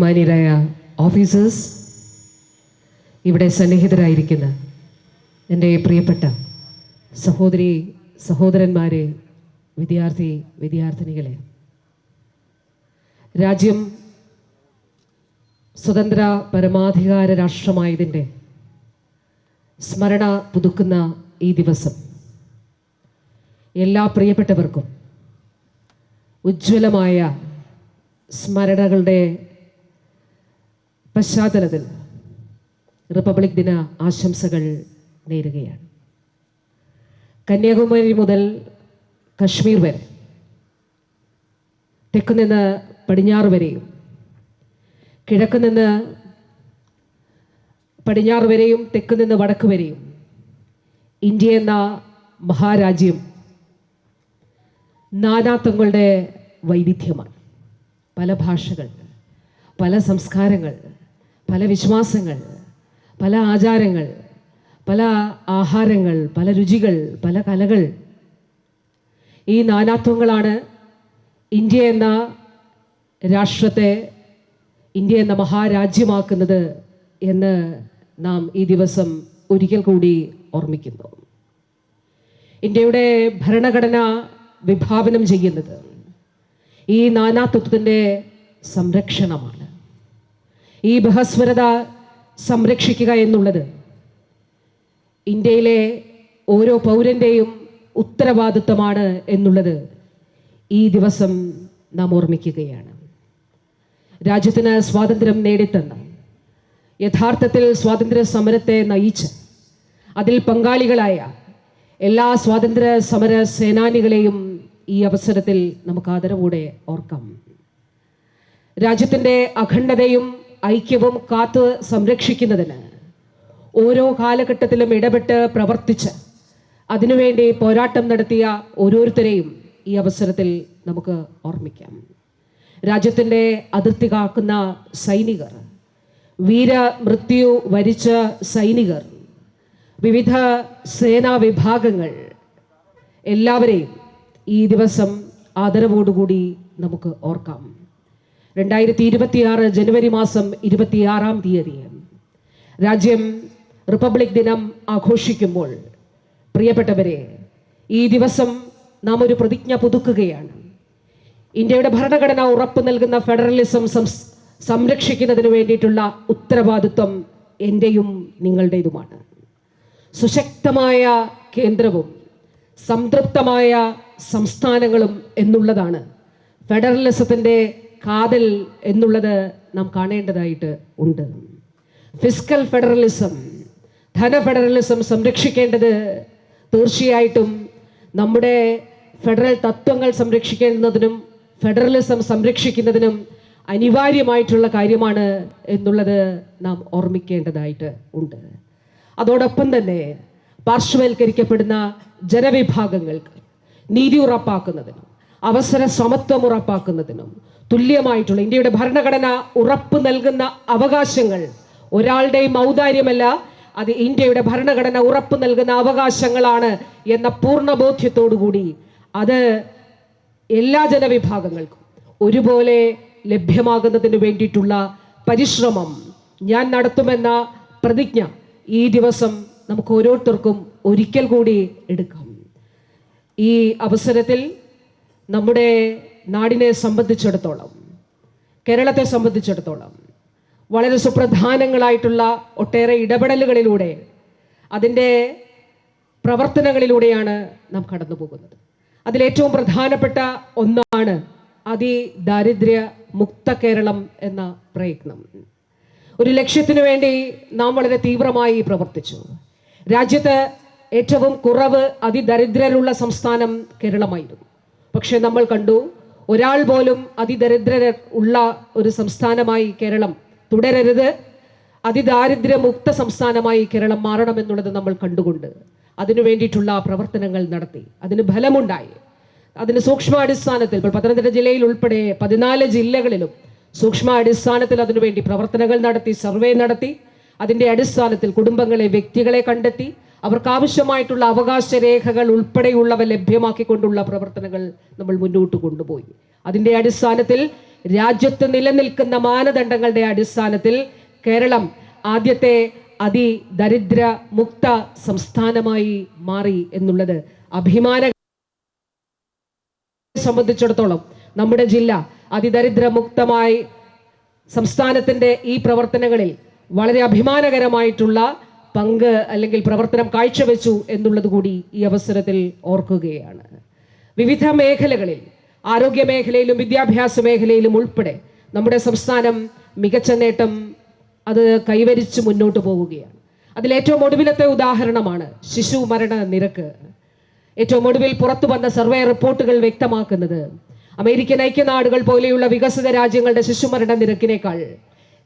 ബഹുമാനീയരായ officers ഇവിടെ സന്നിഹിതരായിരിക്കുന്ന എന്റെ പ്രിയപ്പെട്ട സഹോദരി സഹോദരന്മാരെ വിദ്യാർത്ഥി വിദ്യാർത്ഥിനികളെ രാജ്യം സ്വതന്ത്ര പരമാധികാര രാഷ്ട്രമായതിന്റെ സ്മരണ പുതുക്കുന്ന ഈ ദിവസം എല്ലാ പ്രിയപ്പെട്ടവർക്കും ഉജ്ജ്വലമായ സ്മരണകളുടെ പശ്ചാത്തലത്തിൽ റിപ്പബ്ലിക് ദിന ആശംസകൾ നേരുകയാണ്. കന്യാകുമാരി മുതൽ കശ്മീർ വരെ തെക്കു നിന്ന് പടിഞ്ഞാറ് വരെയും കിഴക്കുനിന്ന് പടിഞ്ഞാറ് വരെയും തെക്ക് നിന്ന് വടക്ക് വരെയും ഇന്ത്യ എന്ന മഹാരാജ്യം നാനാത്വങ്ങളുടെ വൈവിധ്യമാണ്. പല ഭാഷകൾ പല സംസ്കാരങ്ങൾ പല വിശ്വാസങ്ങൾ പല ആചാരങ്ങൾ പല ആഹാരങ്ങൾ പല രുചികൾ പല കലകൾ. ഈ നാനാത്വങ്ങളാണ് ഇന്ത്യ എന്ന രാഷ്ട്രത്തെ ഇന്ത്യ എന്ന മഹാരാജ്യമാക്കുന്നത് എന്ന് നാം ഈ ദിവസം ഒരിക്കൽ കൂടി ഓർമ്മിക്കുന്നു. ഇന്ത്യയുടെ ഭരണഘടന വിഭാവനം ചെയ്യുന്നത് ഈ നാനാത്വത്തിന്റെ സംരക്ഷണമാണ്. ഈ ബഹസ്വരത സംരക്ഷിക്കുക എന്നുള്ളത് ഇന്ത്യയിലെ ഓരോ പൗരന്റെയും ഉത്തരവാദിത്വമാണ് എന്നുള്ളത് ഈ ദിവസം നാം ഓർമ്മിക്കുകയാണ്. രാജ്യത്തിന് സ്വാതന്ത്ര്യം നേടിത്തന്ന യഥാർത്ഥത്തിൽ സ്വാതന്ത്ര്യ സമരത്തെ നയിച്ച് അതിൽ പങ്കാളികളായ എല്ലാ സ്വാതന്ത്ര്യ സമര സേനാനികളെയും ഈ അവസരത്തിൽ നമുക്ക് ആദരവോടെ ഓർക്കാം. രാജ്യത്തിന്റെ അഖണ്ഡതയും ഐക്യവും കാത്തു സംരക്ഷിക്കുന്നതിന് ഓരോ കാലഘട്ടത്തിലും ഇടപെട്ട് പ്രവർത്തിച്ച് അതിനുവേണ്ടി പോരാട്ടം നടത്തിയ ഓരോരുത്തരെയും ഈ അവസരത്തിൽ നമുക്ക് ഓർമ്മിക്കാം. രാജ്യത്തിന്റെ അതിർത്തി കാക്കുന്ന സൈനികർ വീരമൃത്യു വരിച്ച സൈനികർ വിവിധ സേനാ വിഭാഗങ്ങൾ എല്ലാവരെയും ഈ ദിവസം ആദരവോടുകൂടി നമുക്ക് ഓർക്കാം. രണ്ടായിരത്തി ഇരുപത്തിയാറ് ജനുവരി മാസം ഇരുപത്തിയാറാം തീയതി. രാജ്യം റിപ്പബ്ലിക് ദിനം ആഘോഷിക്കുമ്പോൾ പ്രിയപ്പെട്ടവരെ ഈ ദിവസം നാം ഒരു പ്രതിജ്ഞ പുതുക്കുകയാണ്. ഇന്ത്യയുടെ ഭരണഘടന ഉറപ്പ് നൽകുന്ന ഫെഡറലിസം സംരക്ഷിക്കുന്നതിന് വേണ്ടിയിട്ടുള്ള ഉത്തരവാദിത്വം എന്റെയും നിങ്ങളുടേതുമാണ്. സുശക്തമായ കേന്ദ്രവും സംതൃപ്തമായ സംസ്ഥാനങ്ങളും എന്നുള്ളതാണ് ഫെഡറലിസത്തിന്റെ കാതൽ എന്നുള്ളത് നാം കാണേണ്ടതായിട്ട് ഉണ്ട്. ഫിസ്ക്കൽ ഫെഡറലിസം ധന ഫെഡറലിസം സംരക്ഷിക്കേണ്ടത് തീർച്ചയായിട്ടും നമ്മുടെ ഫെഡറൽ തത്വങ്ങൾ സംരക്ഷിക്കേണ്ടതിനും ഫെഡറലിസം സംരക്ഷിക്കുന്നതിനും അനിവാര്യമായിട്ടുള്ള കാര്യമാണ് എന്നുള്ളത് നാം ഓർമ്മിക്കേണ്ടതായിട്ട് ഉണ്ട്. അതോടൊപ്പം തന്നെ പാർശ്വവൽക്കരിക്കപ്പെടുന്ന ജനവിഭാഗങ്ങൾക്ക് നീതി ഉറപ്പാക്കുന്നതിനും അവസര സമത്വം ഉറപ്പാക്കുന്നതിനും തുല്യമായിട്ടുള്ള ഇന്ത്യയുടെ ഭരണഘടന ഉറപ്പ് നൽകുന്ന അവകാശങ്ങൾ ഒരാളുടെയും ഔദാര്യമല്ല അത് ഇന്ത്യയുടെ ഭരണഘടന ഉറപ്പ് നൽകുന്ന അവകാശങ്ങളാണ് എന്ന പൂർണ ബോധ്യത്തോടുകൂടി അത് എല്ലാ ജനവിഭാഗങ്ങൾക്കും ഒരുപോലെ ലഭ്യമാകുന്നതിന് വേണ്ടിയിട്ടുള്ള പരിശ്രമം ഞാൻ നടത്തുമെന്ന പ്രതിജ്ഞ ഈ ദിവസം നമുക്ക് ഓരോരുത്തർക്കും ഒരിക്കൽ കൂടി എടുക്കാം. ഈ അവസരത്തിൽ നമ്മുടെ നാടിനെ സംബന്ധിച്ചിടത്തോളം കേരളത്തെ സംബന്ധിച്ചിടത്തോളം വളരെ സുപ്രധാനങ്ങളായിട്ടുള്ള ഒട്ടേറെ ഇടപെടലുകളിലൂടെ അതിന്റെ പ്രവർത്തനങ്ങളിലൂടെയാണ് നാം കടന്നു പോകുന്നത്. അതിലേറ്റവും പ്രധാനപ്പെട്ട ഒന്നാണ് അതിദാരിദ്ര്യ മുക്ത കേരളം എന്ന പ്രയത്നം. ഒരു ലക്ഷ്യത്തിനു വേണ്ടി നാം വളരെ തീവ്രമായി പ്രവർത്തിച്ചു. രാജ്യത്ത് ഏറ്റവും കുറവ് അതിദരിദ്രരുള്ള സംസ്ഥാനം കേരളമായിരുന്നു. പക്ഷെ നമ്മൾ കണ്ടു ഒരാൾ പോലും അതിദരിദ്രർ ഉള്ള ഒരു സംസ്ഥാനമായി കേരളം തുടരരുത്. അതിദാരിദ്ര്യമുക്ത സംസ്ഥാനമായി കേരളം മാറണമെന്നുള്ളത് നമ്മൾ കണ്ടുകൊണ്ട് അതിനു വേണ്ടിയിട്ടുള്ള പ്രവർത്തനങ്ങൾ നടത്തി. അതിന് ഫലമുണ്ടായി. അതിന് സൂക്ഷ്മാടിസ്ഥാനത്തിൽ ഇപ്പോൾ പത്തനംതിട്ട ജില്ലയിൽ ഉൾപ്പെടെ പതിനാല് ജില്ലകളിലും സൂക്ഷ്മാടിസ്ഥാനത്തിൽ അതിനുവേണ്ടി പ്രവർത്തനങ്ങൾ നടത്തി സർവേ നടത്തി. അതിന്റെ അടിസ്ഥാനത്തിൽ കുടുംബങ്ങളെ വ്യക്തികളെ കണ്ടെത്തി. അവർക്ക് ആവശ്യമായിട്ടുള്ള അവകാശ രേഖകൾ ഉൾപ്പെടെയുള്ളവ ലഭ്യമാക്കിക്കൊണ്ടുള്ള പ്രവർത്തനങ്ങൾ നമ്മൾ മുന്നോട്ട് കൊണ്ടുപോയി. അതിന്റെ അടിസ്ഥാനത്തിൽ രാജ്യത്ത് നിലനിൽക്കുന്ന മാനദണ്ഡങ്ങളുടെ അടിസ്ഥാനത്തിൽ കേരളം ആദ്യത്തെ അതിദരിദ്ര മുക്ത സംസ്ഥാനമായി മാറി എന്നുള്ളത് അഭിമാന സംബന്ധിച്ചിടത്തോളം നമ്മുടെ ജില്ല അതിദരിദ്ര മുക്തമായി സംസ്ഥാനത്തിന്റെ ഈ പ്രവർത്തനങ്ങളിൽ വളരെ അഭിമാനകരമായിട്ടുള്ള പങ്ക് അല്ലെങ്കിൽ പ്രവർത്തനം കാഴ്ചവെച്ചു എന്നുള്ളത് കൂടി ഈ അവസരത്തിൽ ഓർക്കുകയാണ്. വിവിധ മേഖലകളിൽ ആരോഗ്യ മേഖലയിലും വിദ്യാഭ്യാസ മേഖലയിലും ഉൾപ്പെടെ നമ്മുടെ സംസ്ഥാനം മികച്ച നേട്ടം അത് കൈവരിച്ച് മുന്നോട്ട് പോവുകയാണ്. അതിലേറ്റവും ഒടുവിലത്തെ ഉദാഹരണമാണ് ശിശു മരണ നിരക്ക്. ഏറ്റവും ഒടുവിൽ പുറത്തു വന്ന സർവേ റിപ്പോർട്ടുകൾ വ്യക്തമാക്കുന്നത് അമേരിക്കൻ ഐക്യനാടുകൾ പോലെയുള്ള വികസിത രാജ്യങ്ങളുടെ ശിശുമരണ നിരക്കിനേക്കാൾ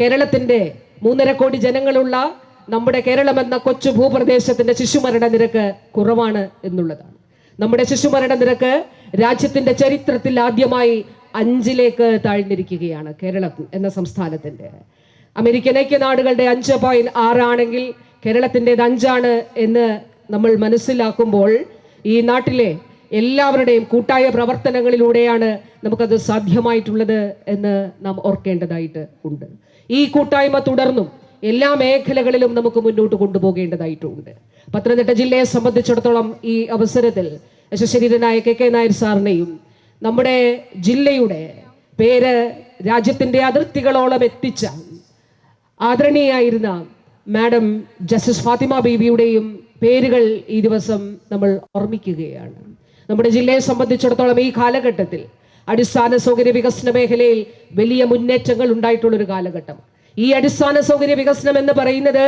കേരളത്തിന്റെ മൂന്നര കോടി ജനങ്ങളുള്ള നമ്മുടെ കേരളം എന്ന കൊച്ചു ഭൂപ്രദേശത്തിന്റെ ശിശുമരണ നിരക്ക് കുറവാണ് എന്നുള്ളതാണ്. നമ്മുടെ ശിശുമരണ നിരക്ക് രാജ്യത്തിന്റെ ചരിത്രത്തിൽ ആദ്യമായി അഞ്ചിലേക്ക് താഴ്ന്നിരിക്കുകയാണ് കേരളം എന്ന സംസ്ഥാനത്തിന്റെ. അമേരിക്കൻ ഐക്യനാടുകളുടെ അഞ്ച് പോയിന്റ് ആറാണെങ്കിൽ കേരളത്തിന്റെത് അഞ്ചാണ് എന്ന് നമ്മൾ മനസ്സിലാക്കുമ്പോൾ ഈ നാട്ടിലെ എല്ലാവരുടെയും കൂട്ടായ പ്രവർത്തനങ്ങളിലൂടെയാണ് നമുക്കത് സാധ്യമായിട്ടുള്ളത് എന്ന് നാം ഓർക്കേണ്ടതായിട്ട് ഉണ്ട്. ഈ കൂട്ടായ്മ തുടർന്നും എല്ലാ മേഖലകളിലും നമുക്ക് മുന്നോട്ട് കൊണ്ടുപോകേണ്ടതായിട്ടുണ്ട്. പത്തനംതിട്ട ജില്ലയെ സംബന്ധിച്ചിടത്തോളം ഈ അവസരത്തിൽ യശശരീരനായ കെ കെ നായർ സാറിനെയും നമ്മുടെ ജില്ലയുടെ പേര് രാജ്യത്തിന്റെ അതിർത്തികളോളം എത്തിച്ച ആദരണീയായിരുന്ന മാഡം ജസ്റ്റിസ് ഫാത്തിമ ബീവിയുടെയും പേരുകൾ ഈ ദിവസം നമ്മൾ ഓർമ്മിക്കുകയാണ്. നമ്മുടെ ജില്ലയെ സംബന്ധിച്ചിടത്തോളം ഈ കാലഘട്ടത്തിൽ അടിസ്ഥാന സൗകര്യ വികസന മേഖലയിൽ വലിയ മുന്നേറ്റങ്ങൾ ഉണ്ടായിട്ടുള്ളൊരു കാലഘട്ടം. ഈ അടിസ്ഥാന സൗകര്യ വികസനം എന്ന് പറയുന്നത്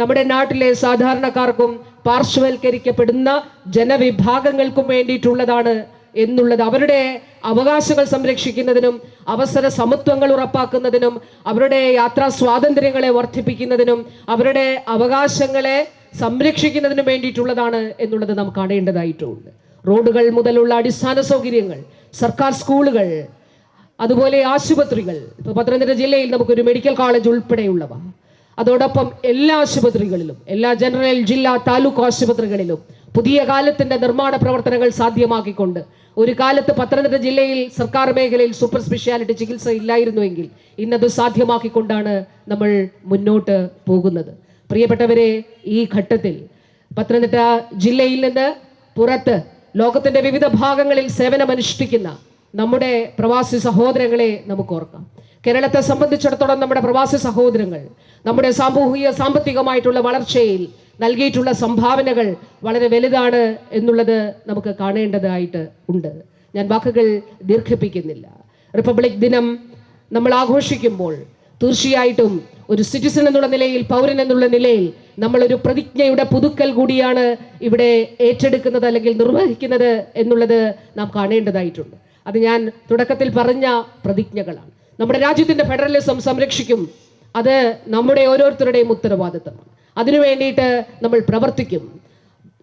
നമ്മുടെ നാട്ടിലെ സാധാരണക്കാർക്കും പാർശ്വവൽക്കരിക്കപ്പെടുന്ന ജനവിഭാഗങ്ങൾക്കും വേണ്ടിയിട്ടുള്ളതാണ് എന്നുള്ളത്. അവരുടെ അവകാശങ്ങൾ സംരക്ഷിക്കുന്നതിനും അവസര സമത്വങ്ങൾ ഉറപ്പാക്കുന്നതിനും അവരുടെ യാത്രാ സ്വാതന്ത്ര്യങ്ങളെ വർദ്ധിപ്പിക്കുന്നതിനും അവരുടെ അവകാശങ്ങളെ സംരക്ഷിക്കുന്നതിനും വേണ്ടിയിട്ടുള്ളതാണ് എന്നുള്ളത് നാം കാണേണ്ടതായിട്ടുണ്ട്. റോഡുകൾ മുതലുള്ള അടിസ്ഥാന സൗകര്യങ്ങൾ സർക്കാർ സ്കൂളുകൾ അതുപോലെ ആശുപത്രികൾ. ഇപ്പൊ പത്തനംതിട്ട ജില്ലയിൽ നമുക്കൊരു മെഡിക്കൽ കോളേജ് ഉൾപ്പെടെയുള്ളവ. അതോടൊപ്പം എല്ലാ ആശുപത്രികളിലും എല്ലാ ജനറൽ ജില്ലാ താലൂക്ക് ആശുപത്രികളിലും പുതിയ കാലത്തിന്റെ നിർമ്മാണ പ്രവർത്തനങ്ങൾ സാധ്യമാക്കിക്കൊണ്ട് ഒരു കാലത്ത് പത്തനംതിട്ട ജില്ലയിൽ സർക്കാർ മേഖലയിൽ സൂപ്പർ സ്പെഷ്യാലിറ്റി ചികിത്സ ഇല്ലായിരുന്നുവെങ്കിൽ ഇന്നത് സാധ്യമാക്കിക്കൊണ്ടാണ് നമ്മൾ മുന്നോട്ട് പോകുന്നത്. പ്രിയപ്പെട്ടവരെ ഈ ഘട്ടത്തിൽ പത്തനംതിട്ട ജില്ലയിൽ നിന്ന് പുറത്ത് ലോകത്തിന്റെ വിവിധ ഭാഗങ്ങളിൽ സേവനമനുഷ്ഠിക്കുന്ന നമ്മുടെ പ്രവാസി സഹോദരങ്ങളെ നമുക്ക് ഓർക്കാം. കേരളത്തെ സംബന്ധിച്ചിടത്തോളം നമ്മുടെ പ്രവാസി സഹോദരങ്ങൾ നമ്മുടെ സാമൂഹിക സാമ്പത്തികമായിട്ടുള്ള വളർച്ചയിൽ നൽകിയിട്ടുള്ള സംഭാവനകൾ വളരെ വലുതാണ് എന്നുള്ളത് നമുക്ക് കാണേണ്ടതായിട്ട് ഉണ്ട്. ഞാൻ വാക്കുകൾ ദീർഘിപ്പിക്കുന്നില്ല. റിപ്പബ്ലിക് ദിനം നമ്മൾ ആഘോഷിക്കുമ്പോൾ തീർച്ചയായിട്ടും ഒരു സിറ്റിസൺ എന്നുള്ള നിലയിൽ പൗരൻ എന്നുള്ള നിലയിൽ നമ്മളൊരു പ്രതിജ്ഞയുടെ പുതുക്കൽ കൂടിയാണ് ഇവിടെ ഏറ്റെടുക്കുന്നത് അല്ലെങ്കിൽ നിർവഹിക്കുന്നത് എന്നുള്ളത് നാം കാണേണ്ടതായിട്ടുണ്ട്. അത് ഞാൻ തുടക്കത്തിൽ പറഞ്ഞ പ്രതിജ്ഞകളാണ്. നമ്മുടെ രാജ്യത്തിന്റെ ഫെഡറലിസം സംരക്ഷിക്കും. അത് നമ്മുടെ ഓരോരുത്തരുടെയും ഉത്തരവാദിത്തമാണ്. അതിനു വേണ്ടിയിട്ട് നമ്മൾ പ്രവർത്തിക്കും.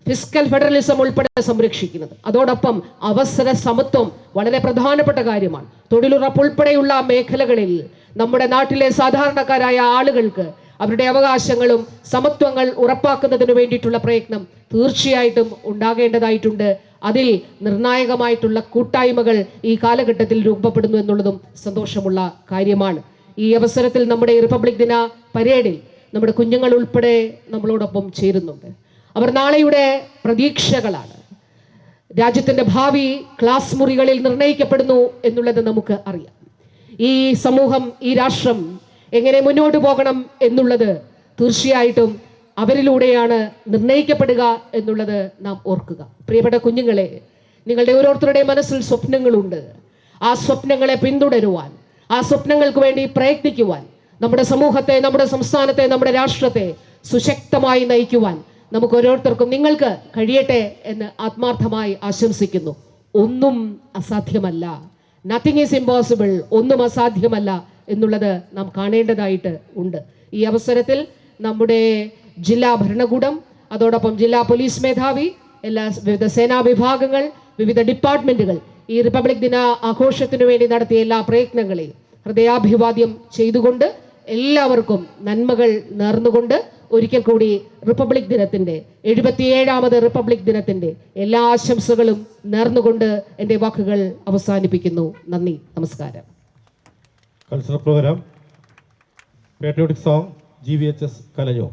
ഫിസ്ക്കൽ ഫെഡറലിസം ഉൾപ്പെടെ സംരക്ഷിക്കുന്നത്. അതോടൊപ്പം അവസര സമത്വം വളരെ പ്രധാനപ്പെട്ട കാര്യമാണ്. തൊഴിലുറപ്പ് ഉൾപ്പെടെയുള്ള മേഖലകളിൽ നമ്മുടെ നാട്ടിലെ സാധാരണക്കാരായ ആളുകൾക്ക് അവരുടെ അവകാശങ്ങളും സമത്വങ്ങൾ ഉറപ്പാക്കുന്നതിന് വേണ്ടിയിട്ടുള്ള പ്രയത്നം തീർച്ചയായിട്ടും ഉണ്ടാകേണ്ടതായിട്ടുണ്ട്. അതിൽ നിർണായകമായിട്ടുള്ള കൂട്ടായ്മകൾ ഈ കാലഘട്ടത്തിൽ രൂപപ്പെടുന്നു എന്നുള്ളതും സന്തോഷമുള്ള കാര്യമാണ്. ഈ അവസരത്തിൽ നമ്മുടെ റിപ്പബ്ലിക് ദിന പരേഡിൽ നമ്മുടെ കുഞ്ഞുങ്ങൾ ഉൾപ്പെടെ നമ്മളോടൊപ്പം ചേരുന്നുണ്ട്. അവർ നാളെയുടെ പ്രതീക്ഷകളാണ്. രാജ്യത്തിന്റെ ഭാവി ക്ലാസ് മുറികളിൽ നിർണയിക്കപ്പെടുന്നു എന്നുള്ളത് നമുക്ക് അറിയാം. ഈ സമൂഹം ഈ രാഷ്ട്രം എങ്ങനെ മുന്നോട്ട് പോകണം എന്നുള്ളത് തീർച്ചയായിട്ടും അവരിലൂടെയാണ് നിർണയിക്കപ്പെടുക എന്നുള്ളത് നാം ഓർക്കുക. പ്രിയപ്പെട്ട കുഞ്ഞുങ്ങളെ നിങ്ങളുടെ ഓരോരുത്തരുടെയും മനസ്സിൽ സ്വപ്നങ്ങളുണ്ട്. ആ സ്വപ്നങ്ങളെ പിന്തുടരുവാൻ ആ സ്വപ്നങ്ങൾക്ക് വേണ്ടി പ്രയത്നിക്കുവാൻ നമ്മുടെ സമൂഹത്തെ നമ്മുടെ സംസ്ഥാനത്തെ നമ്മുടെ രാഷ്ട്രത്തെ സുശക്തമായി നയിക്കുവാൻ നമുക്ക് ഓരോരുത്തർക്കും നിങ്ങൾക്ക് കഴിയട്ടെ എന്ന് ആത്മാർത്ഥമായി ആശംസിക്കുന്നു. ഒന്നും അസാധ്യമല്ല. നത്തിങ് ഈസ് ഇമ്പോസിബിൾ ഒന്നും അസാധ്യമല്ല എന്നുള്ളത് നാം കാണേണ്ടതായിട്ട് ഉണ്ട്. ഈ അവസരത്തിൽ നമ്മുടെ ജില്ലാ ഭരണകൂടം അതോടൊപ്പം ജില്ലാ പോലീസ് മേധാവി എല്ലാ വിവിധ സേനാ വിഭാഗങ്ങൾ വിവിധ ഡിപ്പാർട്ട്മെന്റുകൾ ഈ റിപ്പബ്ലിക് ദിന ആഘോഷത്തിനു വേണ്ടി നടത്തിയ എല്ലാ പ്രയത്നങ്ങളെയും ഹൃദയാഭിവാദ്യം ചെയ്തുകൊണ്ട് എല്ലാവർക്കും നന്മകൾ നേർന്നുകൊണ്ട് ഒരിക്കൽ കൂടി റിപ്പബ്ലിക് ദിനത്തിന്റെ എഴുപത്തിയേഴാമത് റിപ്പബ്ലിക് ദിനത്തിന്റെ എല്ലാ ആശംസകളും നേർന്നുകൊണ്ട് എന്റെ വാക്കുകൾ അവസാനിപ്പിക്കുന്നു. നന്ദി. നമസ്കാരം. Cultural program patriotic song G V H S കലയോ?